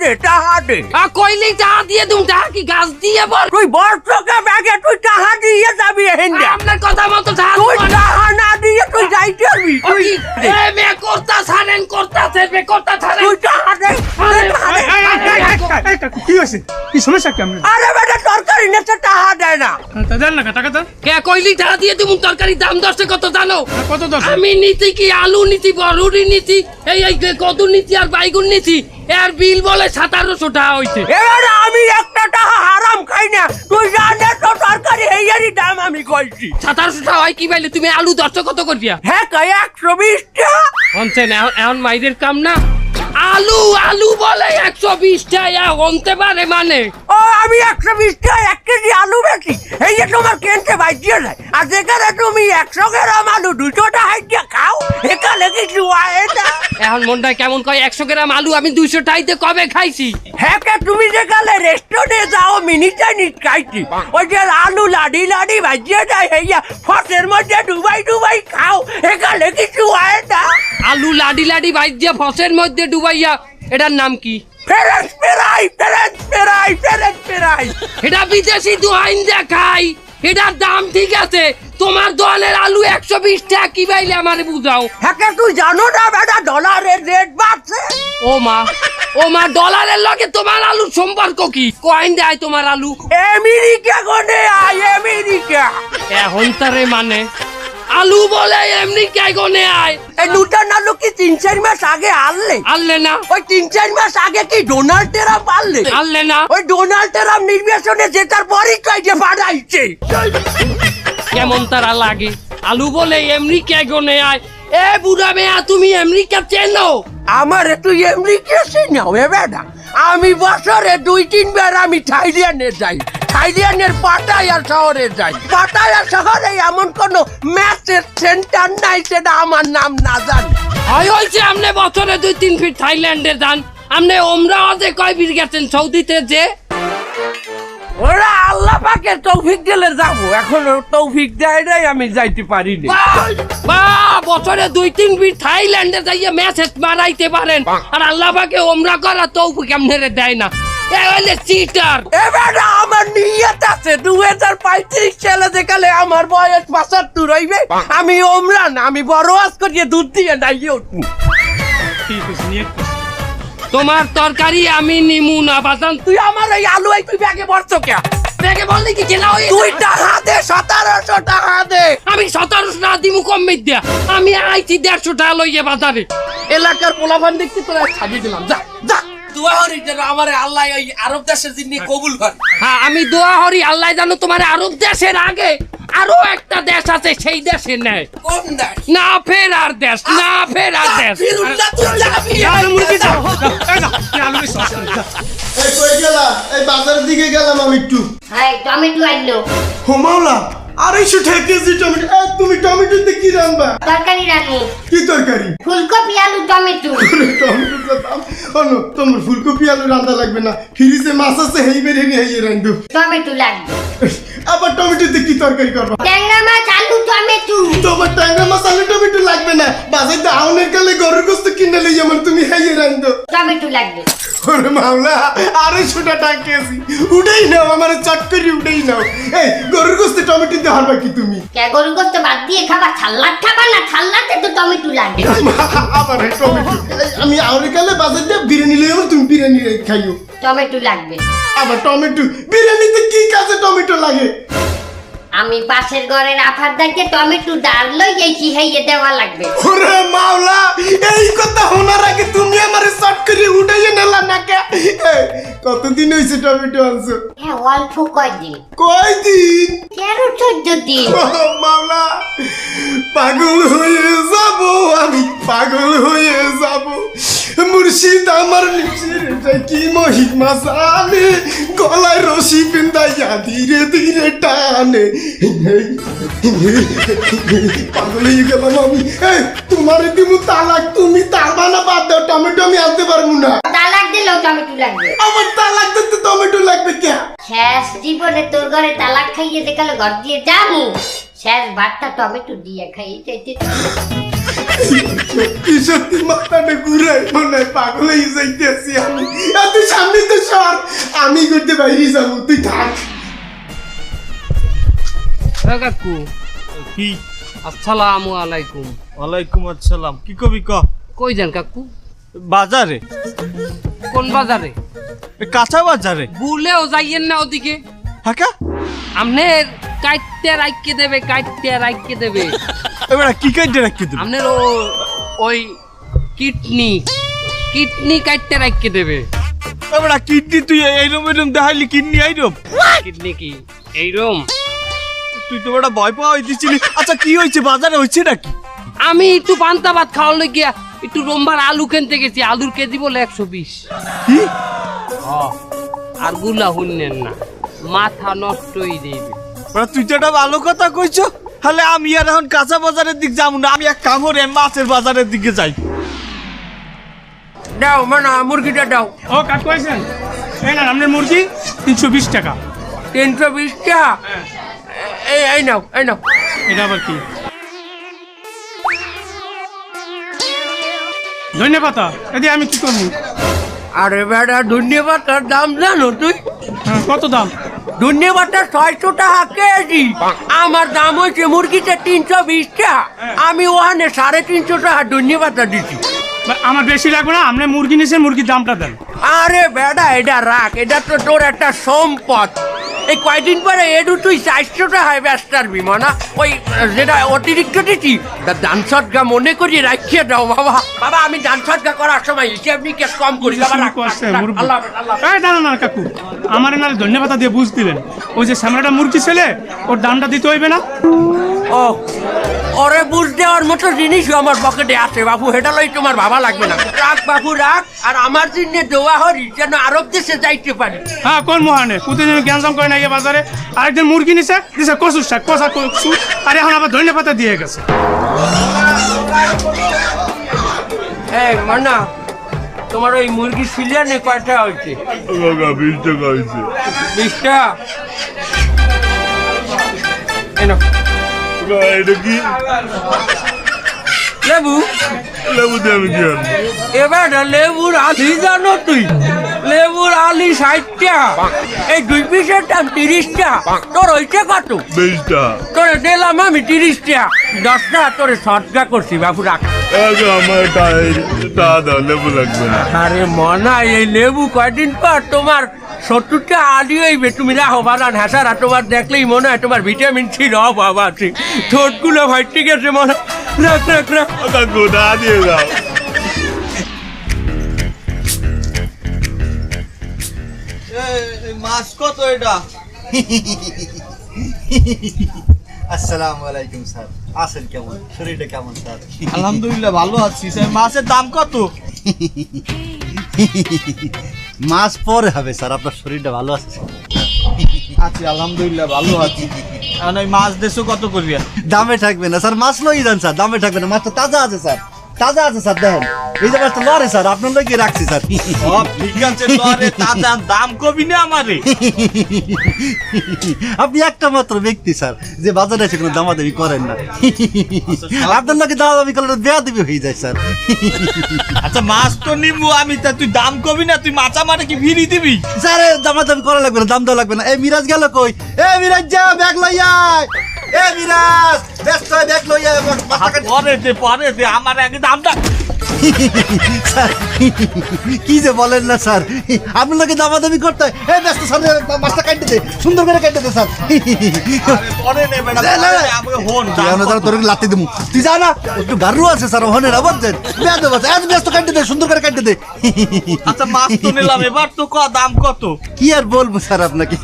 দে টাহা দে। আ কইলি টাকা দিয়ে দুম টাকা কি গাছ দিয়ে বল? তুই বর্ষকে ব্যাগে তুই টাহা দিয়ে যাবি হেন্দে আপনার কথা মতো টাকা তুই। টাহা না দিয়ে তুই যাইতে পারবি তুই এ মে করতা ছাড়েন করতা ছাড়বে করতা ছাড়েন। তুই টাহা দে দে। দে। কি হয়েছে? কি সমস্যা কি আমরা আরে বেটা তরকারি নেছে টাহা দেয় না। তা দেন না টাকা দেন কে কইলি টাকা দিয়ে তুমি তরকারি? দাম দশে কত জানো? কত দশ? আমি নিতি কি আলু নিতি বড়ুরি নিতি এই এই কদু নিতি আর বাইগুন নিতি এর বিল বলে সাতারোশো টাকা হইছে। এবার আমি একটা টাকা হারাম খাই না। তুই জানে তো সরকারি হেয়ারি দাম আমি কইছি। সাতারোশো টাকা হয় কি বাইলে তুমি আলু দশটা কত করছিয়া হ্যাঁ কই একশো বিশ টাকা। অনছেন এখন মাইদের কাম না? আলু আলু বলে একশো বিশ টাকা হনতে পারে মানে। আমি একশো বিশ টাকা এক কেজি আলু বেশি এই যে তোমার কেনতে বাইজিয়ে যায় আর যেখানে তুমি একশো গ্রাম আলু দুশো টাকা দিয়ে খাও এখানে কিছু আয় না। এখন মনটা কেমন কয় একশো গ্রাম আলু আমি দুইশো টাইতে কবে খাইছি? হ্যাঁ কে তুমি যেখানে রেস্টুরেন্টে যাও মিনি চাইনিজ খাইছি। ওই যে আলু লাডি লাডি ভাজিয়ে যায় হেয়া ফসের মধ্যে ডুবাই ডুবাই খাও এখানে কিছু আয় না। আলু লাডি লাডি বাইজিয়া ফসের মধ্যে ডুবাইয়া এটার নাম কি? ফেরেন্স পেরাই ফেরেন্স পেরাই ফেরেন্স পেরাই এটা বিদেশি দোয়াইন দেখাই। এটার দাম ঠিক আছে। তোমার দোয়ানের আলু একশো বিশ টাকা কি বাইলে আমারে বুঝাও? হ্যাঁ তুই জানো না বেটা ডলারের রেট বাড়ছে। ও মা ও মা ডলারের লগে তোমার আলুর সম্পর্ক কি? কয়েন দেয় তোমার আলু। আমেরিকা কোনে আয় আমেরিকা। এখন তারে মানে? আলু বলে এমনি কে গনে আয় এই নূতন আলু কি তিন চার মাস আগে আনলে? আনলে না। ওই তিন চার মাস আগে কি ডোনাল্ড ট্রাম্প আনলে? আনলে না। ওই ডোনাল্ড ট্রাম্প নির্বাচনে জেতার পরিচয় যে বাড়াইছে কেমন তারা লাগে? আলু বলে এমনি কে গনে আয় এ বুড়া মেয়া তুমি আমেরিকা চেনো? আমার একটু আমেরিকা সিনাও এ বেটা। আমি বছরে দুই তিনবার আমি থাইল্যান্ডে যাই। থাইল্যান্ডের পাটায়া শহরে যাই। পাটায়া শহরে এমন কোন ম্যাচের সেন্টার নাই সেটা আমার নাম না জানি। হয় হয়েছে আপনি বছরে দুই তিন ফিট থাইল্যান্ডে যান। আপনি ওমরাওয়াতে কয় ফিট গেছেন সৌদিতে যে? ওরা আল্লাহ পাকে তৌফিক দিলে যাব। এখন তৌফিক দেয় নাই আমি যাইতে পারিনি। বাহ! বাহ! বছরে দুই তিন ফিট থাইল্যান্ডে যাইয়ে মেসেজ মারাইতে পারেন। আর আল্লাহ পাকে ওমরা করা তৌফিক আপনারে দেয় না। চিটার এবার আমার নিয়ত আছে দু হাজার পঁয়ত্রিশ সালে যেখানে আমার বয়স হইবে আমি ওমরান আমি বড় আজ করিয়ে দুধ দিয়ে উঠবো। নিয়ে তোমার তরকারি আমি নিমু না বাজান। তুই আমার ওই আলু এই তুই ব্যাগে ভরছো কে? দেখে বললি কি হয়ে তুই টাকা দে সতেরোশো টাকা দে আমি সতেরোশো টাকা দিমু কম দিয়া। আমি আইছি দেড়শো টাকা লইয়ে বাজারে। এলাকার পোলাপান দেখছি তোরা ছাড়িয়ে দিলাম। যা যা। দোয়া করি যেন আমার আল্লাহ ওই আরব দেশের জিনিস কবুল করে হ্যাঁ আমি দোয়া হরি আল্লাহ জানো তোমার আরব দেশের আগে আরও একটা দেশ আছে সেই দেশে নেয়। কম দেয় না ফের আর দেশ না ফের আর দেশ। এই কই গেলা? এই বাজারের দিকে গেলাম আমি একটু। হাই টমেটো আনলো। হোমাওলা আড়াইশো টাকা কেজি টমেটো। এই, তুমি টমেটোতে কি রান্না? তরকারি রাখো কি তরকারি? ফুলকপি আলু টমেটো। টমেটোর দাম অন্য তোমার ফুলকপি আলু রান্না লাগবে না। ফ্রিজে মাছ আছে হেই বেরিয়ে নিয়ে হেই রান্ধু। টমেটো লাগবে। আবার টমেটোতে কি তরকারি করবা? ট্যাংরা মাছ আলু টমেটো। তোমার টমেটো লাগবে? ওরে মাওলা আড়াইশো টাকা কেজি উঠেই নাও আমার চট করে উঠেই নাও। এই গরুর গোস্তে টমেটো দিয়ে হারবা কি তুমি? কে গরু গোস্ত বাদ দিয়ে খাবা? ছাল্লাদ খাবা না ছাল্লাতে তো টমেটো লাগবে? এই টমেটো। আমি আমেরিকালে বাজার দিয়ে বিরিয়ানি লই আমার তুমি বিরিয়ানি খাইও। টমেটো লাগবে। আবার টমেটো বিরিয়ানিতে কি কাজে টমেটো লাগে? আমি পাশের ঘরের আফার দেখে টমেটো ডাল লই গেছি হাইয়ে দেওয়া লাগবে। ওরে মাওলা এই কথা হোনার আগে তুমি আমার শর্ট করে উঠাইয়ে নেলা না কে কত কতদিন হইছে টমেটো আনছো? হ্যাঁ অল্প কয়দিন। কয়দিন? কেন চোদ্দ দিন? মাওলা পাগল হয়ে কি মহিমা জানে গলায় রশি পিন্দাইয়া ধীরে ধীরে টানে। পাগল হয়ে গেলাম আমি। তোমার দিমু তালাক। তুমি তালবা না বাদ দাও টমেটো আমি আনতে পারব না। তালাক দিলেও টমেটো লাগবে। আমার তালাক দিতে টমেটো লাগবে কে? শেষ জীবনে তোর ঘরে তালাক খাইয়ে দেখালে ঘর দিয়ে যাব। শেষ ভাতটা টমেটো দিয়ে খাইয়ে সত্যি সত্যি মাথাটা ঘুরাই মনে হয় পাগল হয়ে যাইতেছি আমি। তুই সামনে তো সর। আমি করতে বাইরে যাব তুই থাক। কাকু কি? আসসালামু আলাইকুম। ওয়ালাইকুম আসসালাম। কি কবি ক? কই যান কাকু? বাজারে। কোন বাজারে? কাঁচা বাজারে। ভুলেও যাইয়েন না ওদিকে। হাকা আমনের কাইটতে রাইকে দেবে কাইটতে রাইকে দেবে। এবার কি কাইটে রাখি দিল আমনের ও ওই কিডনি কিডনি কাটতে রাইকে দেবে। এবার কিডনি তুই এইরম এইরম দেখাইলি কিডনি এইরম কিডনি কি? এইরম তুই তো বড় ভয় পাওয়া দিছিলি আচ্ছা কি হয়েছে? বাজারে হয়েছে নাকি? আমি একটু পান্তা ভাত খাওয়ার গিয়া একটু রোমবার আলু কিনতে গেছি আলুর কেজি বলে একশো বিশ। কি? আরগুলা শুনলেন না। মাথা নষ্টই দেবে এবার তুই তো ভালো কথা কইছো। তাহলে আমি আর এখন কাঁচা বাজারের দিক যাব না আমি এক কাম করে মাছের বাজারের দিকে যাই। দাও মানে মুরগিটা দাও। ও কাজ করেছেন এই না আপনার মুরগি তিনশো বিশ টাকা। তিনশো বিশ টাকা? এই এই নাও এই নাও। এটা আবার কি? ধন্যবাদ এদি আমি কি করব? আরে বেটা ধন্যবাদটার দাম জানো তুই? হ্যাঁ, কত দাম? ধন্যবাদটা ছয়শো টাকা কেজি। আমার দাম হয়েছে মুরগিতে তিনশো বিশ টাকা আমি ওখানে সাড়ে তিনশো টাকা ধন্যবাদটা দিচ্ছি আমার বেশি লাগবে না আপনি মুরগি নিয়েছেন মুরগির দামটা দেন। আরে বেটা এটা রাখ এটা তো তোর একটা সম্পদ। এই কয়দিন পরে এ দুটোই চারশোটা হয় ব্যস্তার বিমানা। মানা ওই যেটা অতিরিক্ত দিচ্ছি তা দান মনে করি রাখিয়ে দাও বাবা। বাবা আমি দান করার সময় হিসেব নিকেশ কম করি। দাঁড়ান না কাকু। আমার নালে ধন্যবাদ দিয়ে বুঝ দিলেন। ওই যে সামনেটা মুরগি ছেলে ওর দামটা দিতে হইবে না? ও ওরে বুঝ দেওয়ার মতো জিনিসও আমার পকেটে আছে বাবু এটা লই তোমার ভাবা লাগবে না। রাখ বাবু রাখ আর আমার জন্য দোয়া হরি যেন আরব দেশে যাইতে পারি। হ্যাঁ কোন মহানে? প্রতিদিন গ্যাঞ্জাম করে না বাজারে? আরেকদিন মুরগি নিছে দিছে কচুর শাক কষা কচু আর এখন আবার ধন্যবাদ দিয়ে গেছে। এই মানা তোমার ওই মুরগি সিলিয়ানে কয়টা হয়েছে বিশ টাকা হয়েছে বিশটা? এটা কি? লেবু? লেবু দিয়ে আমি কি এবার লেবুর আলি জানো তুই? লেবুর আলি ষাটটা এই দুই পিসের দাম তিরিশটা। তোর ওইটা কত? বিশটা তোরে দিলাম আমি তিরিশটা। দশটা তোরে সটকা করছি বাবু রাখ। আমার তা লাগবে না। আরে মনা এই লেবু কয়দিন পর তোমার আলি হইবে? তুমি রাখো বাগান হাসারা তোমার দেখলেই মনে হয় তোমার ভিটামিন সি রব বাবা আছে। ঠোঁটগুলো ভাই ঠিক মনে। রাখ রাখ রাখ। কাকু দিয়ে দাও। মাছ কত এটা? আসসালামু আলাইকুম স্যার। আছেন কেমন? শরীরটা কেমন স্যার? আলহামদুলিল্লাহ ভালো আছি স্যার। মাছের দাম কত? মাস পরে হবে স্যার। আপনার শরীরটা ভালো আছে? আছি আলহামদুলিল্লাহ ভালো আছি। ওই মাছ দেশো কত করবি দামে থাকবে না স্যার। মাছ লই যান স্যার। দামে থাকবে না মাছটা তাজা আছে স্যার। তাজা আছে স্যার দেখেন। এই যে মাছটা লড়ে স্যার আপনার লইকে রাখছি স্যার। সব ঠিক আছে তোরে তাজা দাম কবি না আমারে? আপনি একটা মাত্র ব্যক্তি স্যার যে বাজারে এসে কোনো দামাদামি করেন না। আপনার লোকে দামাদামি করলে দেয়া দেবে হয়ে যায় স্যার। আচ্ছা মাছ তো নিবো আমি তা তুই দাম কবি না তুই মাছ আমারে কি ফিরি দিবি? স্যার দামাদামি করা লাগবে না দাম দেওয়া লাগবে না। এই মিরাজ গেল কই? এ মিরাজ যা ব্যাগ লইয়া। এ মিরাজ ব্যস্ত ব্যাগ লইয়া পরে দে পরে দে আমার একদম স্যার কি যে বলেন না স্যার? আপনার লোকে দামাদামি করতে হয়। এই ব্যস্ত স্যার মাছটা কাটতে দে সুন্দর করে কাটতে দে স্যার। পরে না তুই? তারা যা না একটু গারু আছে স্যার ওখানে আছে এত ব্যস্ত কাটতে দে সুন্দর করে কাটতে দে। আচ্ছা মাছ তো নিলাম এবার তো ক দাম কত? কি আর বলব স্যার আপনাকে?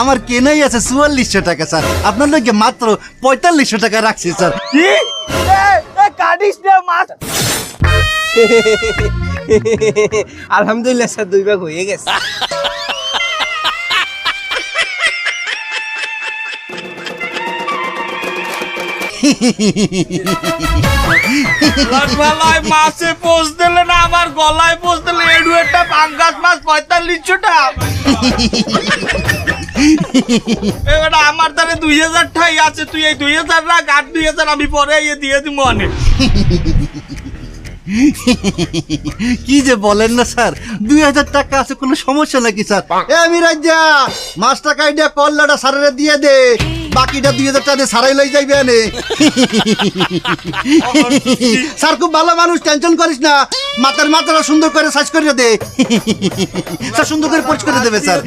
আমার কেনাই আছে চুয়াল্লিশশো টাকা স্যার। আপনার লোকে মাত্র পঁয়তাল্লিশশো টাকা রাখছি স্যার। কি? কাটিস না মাছ আলহামদুলিল্লাহ স্যার দুই ভাগ হয়ে গেছে। গলায় মাছে পোষ দিলে না আমার গলায় পোষ দিলে এডু একটা পাঙ্গাস মাছ পঁয়তাল্লিশশো টাকা এবার আমার তাহলে দুই হাজার ঠাই আছে তুই এই দুই হাজার রাখ আর দুই হাজার আমি পরে ইয়ে দিয়ে দিব অনেক। কি যে বলেন না স্যার? দুই হাজার টাকা আছে কোনো সমস্যা নাকি স্যার? এ রাজ্যা মাস্টার কাইডিয়া কল্লাটা স্যারের দিয়ে দে। বাকিটা দুই হাজার টাকা দিয়ে সারাই লই যাইবে আনে স্যার খুব ভালো মানুষ টেনশন করিস না। মাথার মাথাটা সুন্দর করে সাইজ করে দে। স্যার সুন্দর করে পোস্ট করে দেবে স্যার।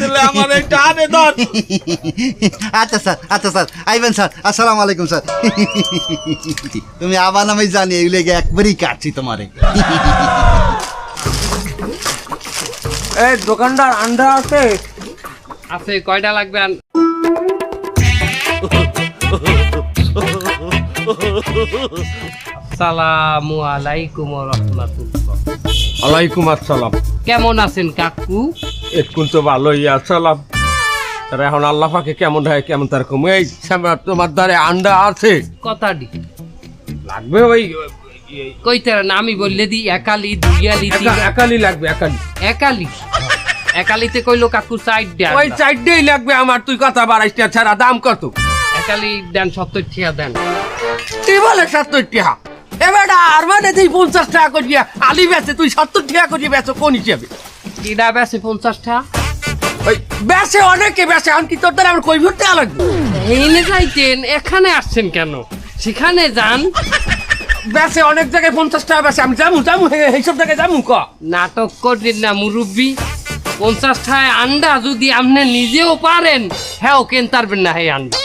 আচ্ছা স্যার আচ্ছা স্যার। আইবেন স্যার। আসসালামু আলাইকুম স্যার। তুমি আবার আমি জানি এগুলো একবারই কাটছি তোমারে। এই দোকানদার আন্ডা আছে? আছে কয়টা লাগবে আসসালামু আলাইকুম রহমাতুল্লাহ। ওয়ালাইকুম আসসালাম। কেমন আছেন কাকু? এখন তো ভালোই আসসালাম। তার এখন আল্লাহ পাকে কেমন হয় কেমন তার কম? এই তোমার দ্বারে আন্ডা আছে। কথাটি লাগবে ওই না আমি বললে দি একালি দুইয়ালি একা- একালি লাগবে একালি। একালি? একালিতে কইলো কাকু সাইড দেন ওই চারটেই লাগবে আমার তুই কথা বাড়াইস না ছাড়া দাম কত? একালি দেন সত্তর দেন। তুই বলে সত্তর টাকা এবার আর মানে তুই পঞ্চাশ টাকা করিয়া আলি বেচে তুই সত্তর টাকা করিয়া বেচো কোন হিসেবে? ওই বেচে অনেকে বেচে আমি কি তোর দ্বারা আমার কই ভরতে লাগবে এইনে যাইতেন এখানে আসছেন কেন? সেখানে যান। বেচে অনেক জায়গায় পঞ্চাশ টাকা বেচে আমি যামু যামু হে- এইসব জায়গায় যামু ক? নাটক করেন না মুরব্বী। পঞ্চাশটায় আন্ডা যদি আপনি নিজেও পারেন হ্যাঁ কেন পারবেন না হে আন্ডা?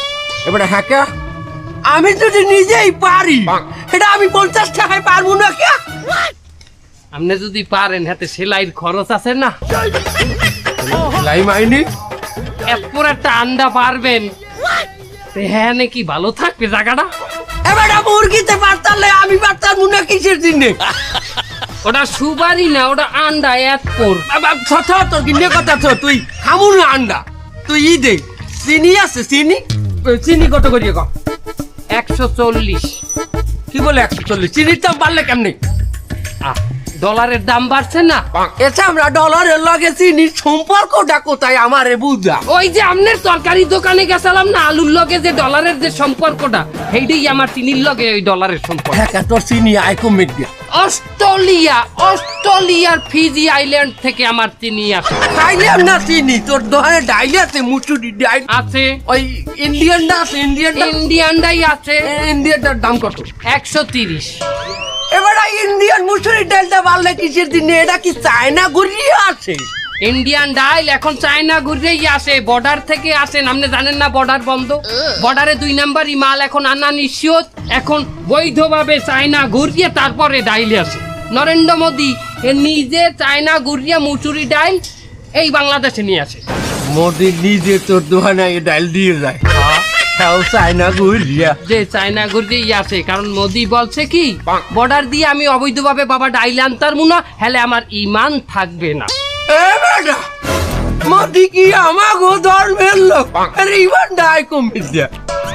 এবারে হ্যাঁ কে? আমি যদি নিজেই পারি এটা আমি পঞ্চাশ টাকায় পারব না কে? আপনি যদি পারেন হাতে সেলাইয়ের খরচ আছে না? লাই মাইনি এরপর একটা আন্ডা পারবেন। তো হ্যাঁ নাকি ভালো থাকবে জায়গাটা? এবারে মুরগিতে পারতালে আমি পারতাম না কিসের দিনে ওটা সুপারি না ওটা আন্ডা এরপর। ছথ তোর কিনে কথা তুই খামু না আন্ডা। তুই ই দে চিনি আছে চিনি? চিনি কত করিয়ে কম একশো চল্লিশ। কি বলে একশো চল্লিশ? চিনির দাম বাড়লে কেমনি? আহ, ডলারের দাম বাড়ছে না? এসে আমরা ডলারের লগে চিনির সম্পর্কটা কোথায় আমার বুঝা? ওই যে আপনার তরকারি দোকানে গেছিলাম না আলুর লগে যে ডলারের যে সম্পর্কটা সেইটাই আমার চিনির লগে ওই ডলারের সম্পর্ক। হ্যাঁ তোর চিনি আয় কমে অস্ট্রেলিয়া অস্ট্রেলিয়ার ফিজি আইল্যান্ড থেকে আমার চিনি আসে। খাইলাম না চিনি তোর দোকানে ডাইলি আছে মুচুরি ডাইল। আছে। ওই ইন্ডিয়ানটা আছে ইন্ডিয়ান ইন্ডিয়ানটাই আছে। ইন্ডিয়ানটার দাম কত? একশো তিরিশ। এবারে ইন্ডিয়ান মুসুরি ডালটা বাড়লে কিসের দিনে? এটা কি চায়না ঘুরিয়ে আছে ইন্ডিয়ান ডাইল এখন চায়না ঘুরেই আসে বর্ডার থেকে আসেন আপনি জানেন না বর্ডার বন্ধ? বর্ডারে দুই নাম্বারই মাল এখন আনা নিশ্চিত এখন বৈধভাবে চায়না ঘুরিয়ে তারপরে ডাইলে আসে। নরেন্দ্র মোদী এ নিজে চায়না ঘুরিয়ে মুচুরি ডাইল এই বাংলাদেশে নিয়ে আসে। মোদি নিজে তোর এই ডাইল দিয়ে যায়। হ্যাঁ চায়না ঘুরিয়া। যে চায়না ঘুরিয়েই আসে কারণ মোদি বলছে কি বর্ডার দিয়ে আমি অবৈধভাবে বাবা ডাইল আনতার মুনা হেলে আমার ইমান থাকবে না। এ বেটা মোদি কি আমাগো ধর্মের লোক? আরে ইমান ডাই কমে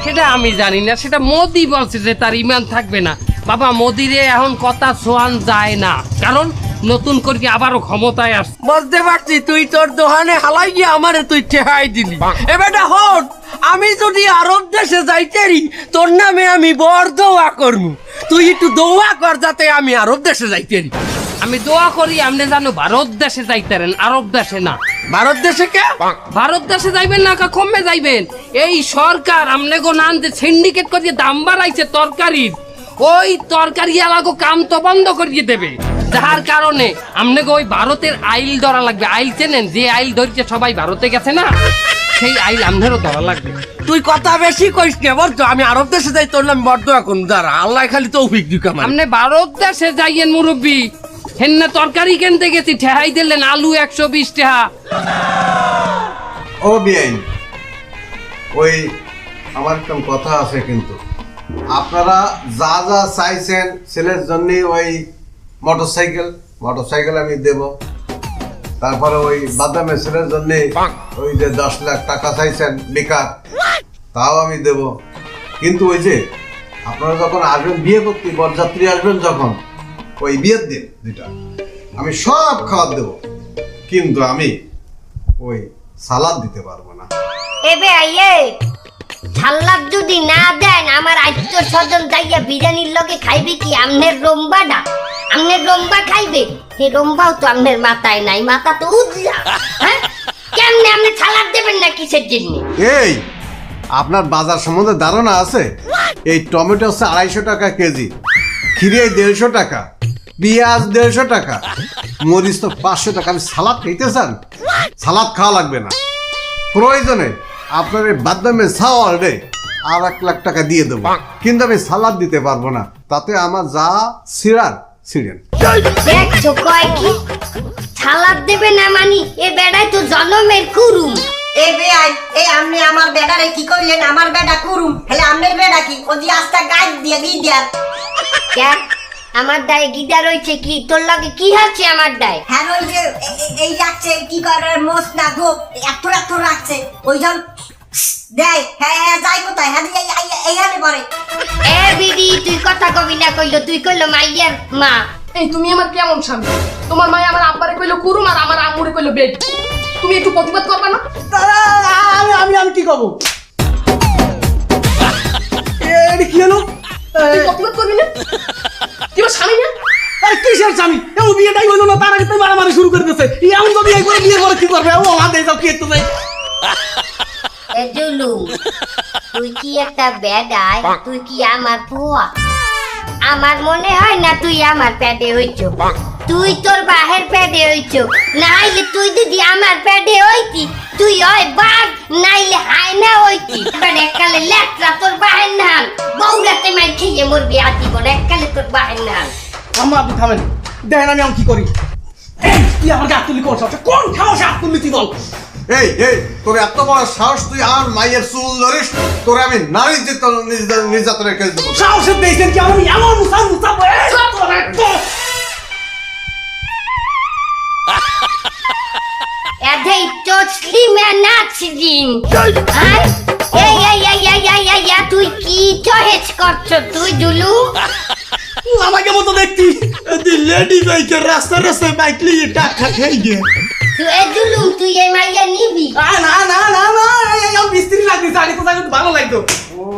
সেটা আমি জানি না সেটা মোদি বলছে যে তার ইমান থাকবে না। বাবা মোদিরে এখন কথা সোয়ান যায় না কারণ নতুন করে আবারও ক্ষমতায় আসছে। বুঝতে পারছি তুই তোর দোকানে হালাই গিয়ে আমারে তুই ঠেহাই দিলি। এ বেটা হট আমি যদি আরব দেশে যাইতেরি তোর নামে আমি বড় দোয়া করমু। তুই একটু দোয়া কর যাতে আমি আরব দেশে যাইতেরি আমি দোয়া করি আপনি জানো ভারত দেশে যাইতারেন আরব দেশে না। ভারত দেশে কে? ভারত দেশে যাইবেন না কা কমে যাইবেন। এই সরকার আমনে গো নান যে সিন্ডিকেট করিয়ে দাম বাড়াইছে তরকারির ওই তরকারি এলাকো কাম তো বন্ধ করিয়ে দেবে। যার কারণে আমনে গো ওই ভারতের আইল ধরা লাগবে। আইল চেনেন যে আইল ধরছে সবাই ভারতে গেছে না? সেই আইল আমনেরও ধরা লাগবে। তুই কথা বেশি কইস কে বল তো আমি আরব দেশে যাই তোর নাম বড় করুন দাঁড়া আল্লাহ খালি তৌফিক দিক আমার। আমনে ভারত দেশে যাইয়েন মুরব্বী হেন্না তরকারি কিনতে গেছি ঠেহাই দিলেন আলু একশো বিশ টাকা ও বিআইন ওই আমার একটা কথা আছে কিন্তু। আপনারা যা যা চাইছেন ছেলের জন্য ওই মোটর সাইকেল মোটর সাইকেল আমি দেব। তারপরে ওই বাদামের ছেলের জন্য ওই যে দশ লাখ টাকা চাইছেন বেকার। তাও আমি দেব। কিন্তু ওই যে আপনারা যখন আসবেন বিয়ে করতে বরযাত্রী আসবেন যখন ওই বিয়ের দিন দুটা আমি সব খাবার দেব। কিন্তু আমি ওই সালাদ দিতে পারব না। এবে আইয়ে। ছাল্লাদ যদি না দেন আমার আত্মীয় স্বজন যাইয়া বিরিয়ানির লগে খাইবে কি? আমনের রম্বাটা? আমনের রম্বা খাইবে? হে রম্বাও তো আমনের মাথায় নাই মাথা তো উজলা। হ্যাঁ? কেমনে আপনি ছালাদ দেবেন না কিসের জন্য? এই আপনার বাজার সম্বন্ধে ধারণা আছে? এই টমেটো হচ্ছে আড়াইশো টাকা কেজি খিরে দেড়শো টাকা পেঁয়াজ দেড়শো টাকা মরিচ তো পাঁচশো টাকা। আমি সালাদ খেতে চান? সালাদ খাওয়া লাগবে না। প্রয়োজনে আপনার এই বাদামে ছাওয়াল রে। আর এক লাখ টাকা দিয়ে দেবো। কিন্তু আমি সালাদ দিতে পারব না। তাতে আমার যা ছিঁড়ার ছিঁড়েন দেখছ কয় কি? ছালাদ দেবে না মানি? এ বেড়ায় তো জনমের কুরুম। এ বেআই এ আপনি আমার বেটারে কি করলেন আমার বেটা করুন হেলে আপনার বেটা কি? ও যে আস্তা গাছ দিয়ে দিয়ে দেন আমার দায়ে গিদা রয়েছে কি? তোর লগে কি হচ্ছে আমার দায়? হ্যাঁ ওই যে এই রাখছে কি করে মোস না গো এত এত রাখছে। ওই জন দেয় হ্যাঁ হ্যাঁ যাই কোথায়? হ্যাঁ এই- এই- এইখানে পরে এ বিডি তুই কথা কবি না কইলো তুই কইলো মাইয়ার মা। এই তুমি আমার কেমন স্বামী? তোমার মায়ে আমার আব্বারে কইলো কুরুম আর আমার আম্মুরে কইলো বেড তুমি একটু প্রতিবাদ করবা না? আমি আমি আমি কি করব? এটা কি হলো? তুই প্রতিবাদ করবি না? তুই স্বামী না? আরে কিসের স্বামী? এ ও বিয়েটাই হইল না তার আগে তুই মারামারি শুরু করে দিতেছে এই এমন যদি এই করে বিয়ে করে কি করবে? ও আমাদের যাও কি একটু যাই তুই কি একটা বেডায় তুই কি আমার ফুয়া আমার মনে হয় না তুই আমার প্যাডে হইছ। তুই তোর বাহের প্যাডে হইছ। নাইলে তুই যদি আমার প্যাডে হইতি তুই বাঘ নাইলে না হইতি। এবার এককালে লেটরা তোর বাহের নাল। বউরাতে মাই খেয়ে মরবি আজীবন এককালে তোর বাহের নাল। আমরা আপনি থামেন। দেখেন আমি আমি কি করি। তুই আমার গাছ তুলি কোন কোন সাহস হাত তুললি তুই বল। এই এই তোর এত বড় সাহস তুই আর মায়ের চুল ধরিস? তোর আমি নারী নির্যাতনের কেস দেবো। সাহসের দিয়েছেন কি আমি এমন মুসা মুসা এধেই চচলি মে নাচদিন? এই! এই এই এই এই এই এই, তুই কি চহেজ করছ তুই জুলু আমাকে মতো দেখতি লেডি বাইকের রাস্তায় রাস্তায় বাইক নিয়ে টাকা খেয়ে গিয়ে। তুই এ জুলু তুই এই মাইয়া নিবি। না না না না না এই আমার মিস্ত্রি লাগতেছে আগে তো জানি ভালো লাগতো।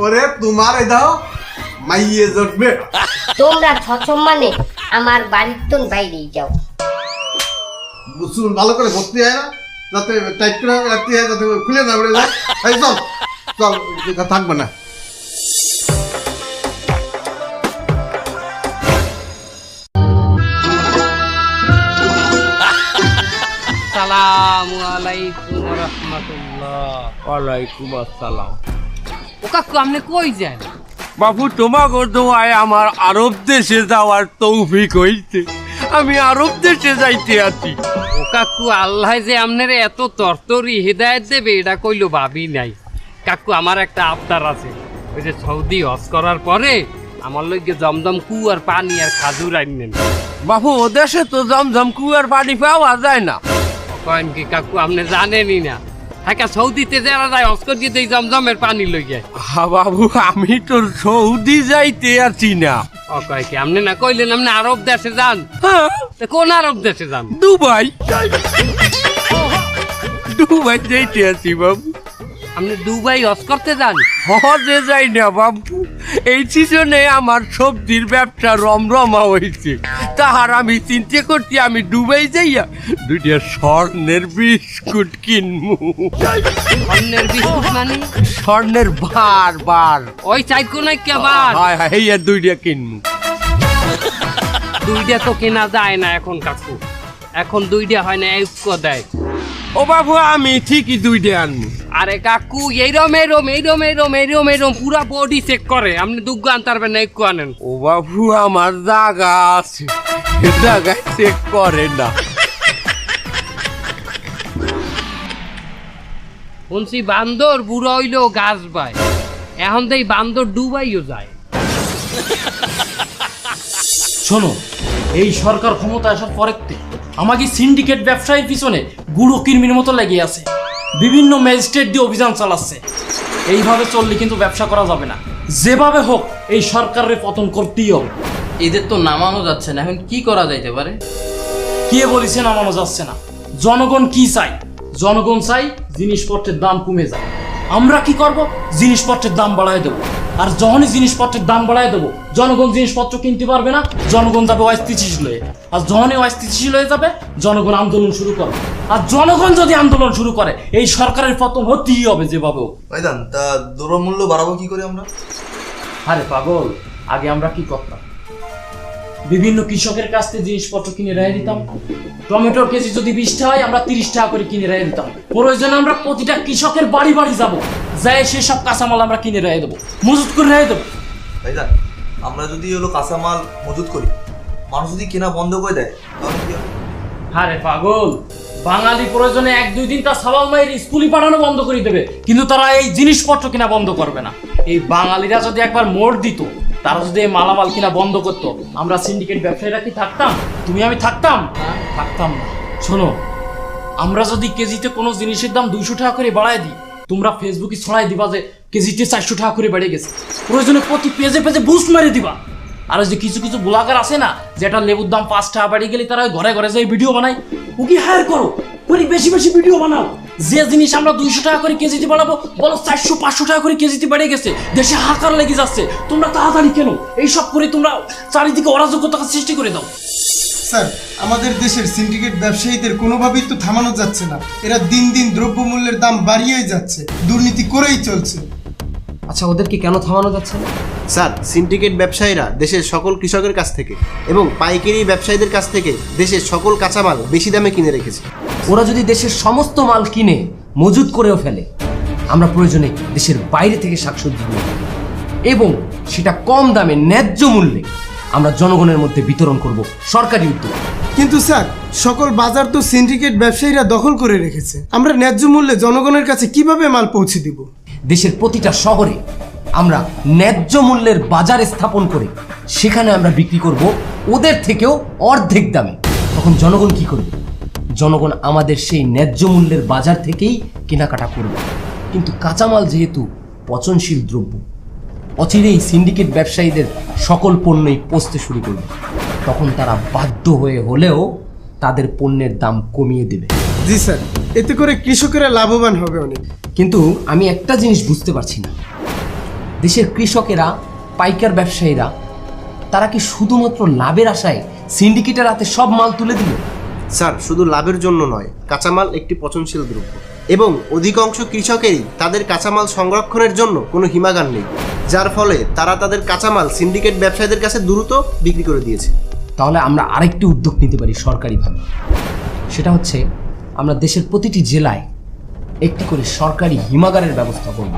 ওরে তোমার এই দাও মাইয়ে জটবে তোমরা সসম্মানে আমার বাড়ির তো বাইরেই যাও। ভালো করে ভর্তি হয় না? যাতে টাইট করে রাখতে হয় যাতে খুলে না উড়ে যায়। চল চল থাকবে না। সালামু আলাইকুম রহমতুল্লাহ। ওয়ালাইকুম আসসালাম। ও কাকু আপনি কই যান? বাবু তোমাকে দোয়ায় আমার আরব দেশে যাওয়ার তৌফিক হইছে। আমি আরব দেশে যাইতে আছি। ও কাকু আল্লাহ যে আপনার এত তরতরি হৃদায়ত দেবে এটা কইলো ভাবি নাই। কাকু আমার একটা আবদার আছে। ওই যে সৌদি হজ করার পরে আমার লইগে জমজম কু আর পানি আর খাজুর আইনেন বাবু ও দেশে তো জমজম কুয়ার পানি পাওয়া যায় না। কয়েন কি কাকু আপনি জানেনই না। হ্যাঁ সৌদিতে যারা যায় অস্কর করিয়ে জমজমের পানি লইগে হা বাবু আমি তো সৌদি যাইতে আছি না। ও কয় কি আপনি না কইলেন আপনি আরব দেশে যান? কোন আরব দেশে যান? দুবাই। দুবাই যাইতে আছি বাবু। আপনি দুবাই হজ করতে যান। হজে যাই না বাবু। এই সিজনে আমার সবজির ব্যবসা রমরমা হয়েছে তাহার আমি চিন্তা করছি আমি দুবাই যাইয়া দুইটা স্বর্ণের বিস্কুট কিনবো স্বর্ণের বিস্কুট মানে? স্বর্ণের বার বার। ওই চাই কোন কেবার হায় হায় এই আর দুইটা কিনবো দুইটা তো কেনা যায় না এখন কাকু। এখন দুইটা হয় না এক দেয় ও বাবু আমি ঠিকই দুইটা আনব। আরে কাকু এইরম এইরম এইরম এইরম এইরম এইরম পুরা বডি চেক করে। আপনি দুগ্গ আনতে পারবেন না একটু আনেন। ও বাবু আমার জায়গা আছে। এ চেক করে না। শুনছি বান্দর বুড়ো হইলেও গাছ বায়। এখন তো এই বান্দর ডুবাইও যায়। শোনো এই সরকার ক্ষমতা আসার পরেতে আমাকে সিন্ডিকেট ব্যবসায়ীর পিছনে গুঁড়ো কিরমির মতো লেগে আছে। বিভিন্ন ম্যাজিস্ট্রেট দিয়ে অভিযান চালাচ্ছে। এইভাবে চললে কিন্তু ব্যবসা করা যাবে না। যেভাবে হোক এই সরকারের পতন করতেই হবে। এদের তো নামানো যাচ্ছে না। এখন কি করা যাইতে পারে? কে বলেছে নামানো যাচ্ছে না? জনগণ কি চাই জনগণ চাই জিনিসপত্রের দাম কমে যায় আমরা কি করব? জিনিসপত্রের দাম বাড়ায় দেবো। আর যখনই জিনিসপত্রের দাম বাড়ায় দেবো জনগণ জিনিসপত্র কিনতে পারবে না জনগণ যাবে অস্থিতিশীল হয়ে। আর যখনই অস্থিতিশীল হয়ে যাবে জনগণ আন্দোলন শুরু করবে আর জনগণ যদি আন্দোলন শুরু করে এই সরকারের পতন হতেই হবে যেভাবে হোক। তা দ্রব্যমূল্য বাড়াবো কি করে আমরা? আরে পাগল আগে আমরা কি করতাম? বিভিন্ন কৃষকের কাছ থেকে জিনিসপত্র কিনে রেখে দিতাম। টমেটোর কেজি যদি বিশ টাকা হয় আমরা তিরিশ টাকা করে কিনে রেখে দিতাম। প্রয়োজনে আমরা প্রতিটা কৃষকের বাড়ি বাড়ি যাব। যাই সেসব কাঁচামাল আমরা কিনে রেখে দেবো। মজুত করে রেখে দেবো। ভাইজান আমরা যদি হলো কাঁচামাল মজুত করি মানুষ যদি কেনা বন্ধ করে দেয় তাহলে কি হবে? আরে পাগল বাঙালি প্রয়োজনে এক দুই দিন তার সাবাল মায়ের স্কুলে পাঠানো বন্ধ করে দেবে। কিন্তু তারা এই জিনিসপত্র কিনা বন্ধ করবে না। এই বাঙালিরা যদি একবার মোড় দিত তারা যদি এই মালামাল কিনা বন্ধ করতো, আমরা সিন্ডিকেট ব্যবসায়ীরা কি থাকতাম? তুমি আমি থাকতাম? থাকতাম না। শোনো, আমরা যদি কেজিতে কোনো জিনিসের দাম দুইশো টাকা করে বাড়ায় দিই, তোমরা ফেসবুকে ছড়াই দিবা যে কেজিতে চারশো টাকা করে বেড়ে গেছে। প্রয়োজনে প্রতি পেজে পেজে বুস্ট মেরে দিবা। আর যে কিছু কিছু ব্লগার আছে না যেটা লেবুর দাম পাঁচ টাকা বাড়ি গেলে তারা ঘরে ঘরে যাই ভিডিও বানায় ও কি হায়ার করো। করি বেশি বেশি ভিডিও বানাও। যে জিনিস আমরা দুইশো টাকা করে কেজিতে বাড়াবো বলো চারশো পাঁচশো টাকা করে কেজিতে বেড়ে গেছে দেশে হাহাকার লেগে যাচ্ছে তোমরা তাড়াতাড়ি কেন? এইসব করে তোমরা চারিদিকে অরাজকতা সৃষ্টি করে দাও। স্যার আমাদের দেশের সিন্ডিকেট ব্যবসায়ীদের কোনোভাবেই তো থামানো যাচ্ছে না। এরা দিন দিন দ্রব্যমূল্যের দাম বাড়িয়েই যাচ্ছে দুর্নীতি করেই চলছে। আচ্ছা ওদেরকে কেন থামানো যাচ্ছে না? স্যার সিন্ডিকেট ব্যবসায়ীরা দেশের সকল কৃষকের কাছ থেকে এবং পাইকারি ব্যবসায়ীদের কাছ থেকে দেশের সকল কাঁচামাল বেশি দামে কিনে রেখেছে। ওরা যদি দেশের সমস্ত মাল কিনে মজুত করেও ফেলে আমরা প্রয়োজনে দেশের বাইরে থেকে শাকসবজি কিনে থাকি। এবং সেটা কম দামে ন্যায্য মূল্যে আমরা জনগণের মধ্যে বিতরণ করব সরকারি উদ্যোগ। কিন্তু স্যার সকল বাজার তো সিন্ডিকেট ব্যবসায়ীরা দখল করে রেখেছে। আমরা ন্যায্য মূল্যে জনগণের কাছে কীভাবে মাল পৌঁছে দিব? দেশের প্রতিটা শহরে আমরা ন্যায্য মূল্যের বাজার স্থাপন করে সেখানে আমরা বিক্রি করব ওদের থেকেও অর্ধেক দামে। তখন জনগণ কি করবে? জনগণ আমাদের সেই ন্যায্য মূল্যের বাজার থেকেই কেনাকাটা করবে। কিন্তু কাঁচামাল যেহেতু পচনশীল দ্রব্য অচিরেই সিন্ডিকেট ব্যবসায়ীদের সকল পণ্যই পচতে শুরু করবে। তখন তারা বাধ্য হয়ে হলেও তাদের পণ্যের দাম কমিয়ে দেবে। জি স্যার এতে করে কৃষকেরা লাভবান হবে অনেক। কিন্তু আমি একটা জিনিস বুঝতে পারছি না। দেশের কৃষকেরা পাইকার ব্যবসায়ীরা তারা কি শুধুমাত্র লাভের আশায় সিন্ডিকেটের হাতে সব মাল তুলে দিল স্যার, শুধু লাভের জন্য নয়, কাঁচামাল একটি পচনশীল দ্রব্য। এবং অধিকাংশ কৃষকেরই তাদের কাঁচামাল সংরক্ষণের জন্য কোনো হিমাগার নেই, যার ফলে তারা তাদের কাঁচামাল সিন্ডিকেট ব্যবসায়ীদের কাছে দ্রুত বিক্রি করে দিয়েছে। তাহলে আমরা আরেকটি উদ্যোগ নিতে পারি সরকারিভাবে। সেটা হচ্ছে, আমরা দেশের প্রতিটি জেলায় একটি করে সরকারি হিমাগারের ব্যবস্থা করব।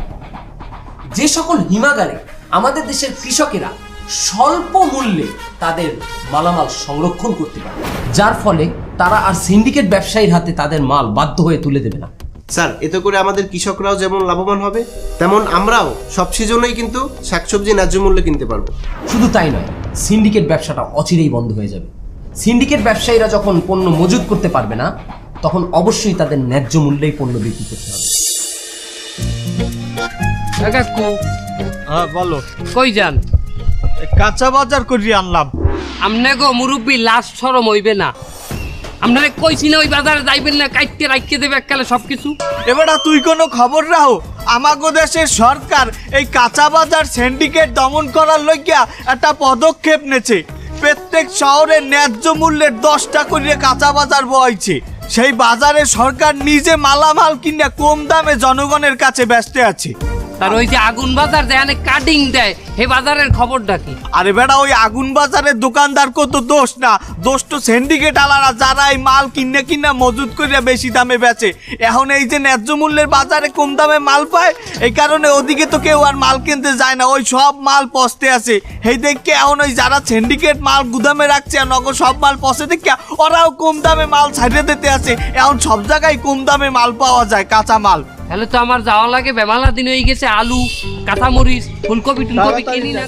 যে সকল হিমাগারে আমাদের দেশের কৃষকেরা স্বল্প মূল্যে তাদের মালামাল সংরক্ষণ করতে পারে। যার ফলে তারা আর সিন্ডিকেট ব্যবসায়ীর হাতে তাদের মাল বাধ্য হয়ে তুলে দেবে না। স্যার এতে করে আমাদের কৃষকরাও যেমন লাভবান হবে তেমন আমরাও সব সিজনেই কিন্তু শাকসবজি ন্যায্য মূল্যে কিনতে পারব। শুধু তাই নয় সিন্ডিকেট ব্যবসাটা অচিরেই বন্ধ হয়ে যাবে। সিন্ডিকেট ব্যবসায়ীরা যখন পণ্য মজুত করতে পারবে না তখন অবশ্যই তাদের ন্যায্য মূল্যেই পণ্য বিক্রি করতে হবে। কাকু হ্যাঁ বলো। কই যান? কাঁচা বাজার করিয়ে আনলাম। আমনে গো মুরব্বী লাস্ট সরম হইবে না। আপনারে কইছি না ওই বাজারে যাইবেন না কাইতে রাখতে দেবে এককালে সব কিছু এবারে তুই কোনো খবর রাখো আমাগো দেশের সরকার এই কাঁচা বাজার সিন্ডিকেট দমন করার লইগিয়া একটা পদক্ষেপ নেছে। প্রত্যেক শহরে ন্যায্য মূল্যের দশটা করে কাঁচা বাজার বইছে সেই বাজারে সরকার নিজে মালামাল কিনে কম দামে জনগণের কাছে ব্যস্ত আছে। তার ওই যে আগুন বাজার যেখানে কাটিং দেয়, হে বাজারের খবরটা কি? আরে বেটা ওই আগুন বাজারের দোকানদার কত দোষ না। দোষ তো সিন্ডিকেট আলারা যারা এই মাল কিনে কিনে মজুত করে বেশি দামে বেচে। এখন এই যে ন্যায্য মূল্যের বাজারে কম দামে মাল পায়, এই কারণে ওদিকে তো কেউ আর মাল কিনতে যায় না, ওই সব মাল পচতে আছে। এই দেখকে এখন ওই যারা সিন্ডিকেট মাল গুদামে রাখছে আর নগর সব মাল পচে দেখে ওরাও কম দামে মাল ছাড়িয়ে দিতে আছে। এখন সব জায়গায় কম দামে মাল পাওয়া যায়, কাঁচা মাল। তাহলে তো আমার যাওয়া লাগে। বেমালা দিন হয়ে গেছে আলু কাঁচামরিচ ফুলকপি টুলকপি কিনি না।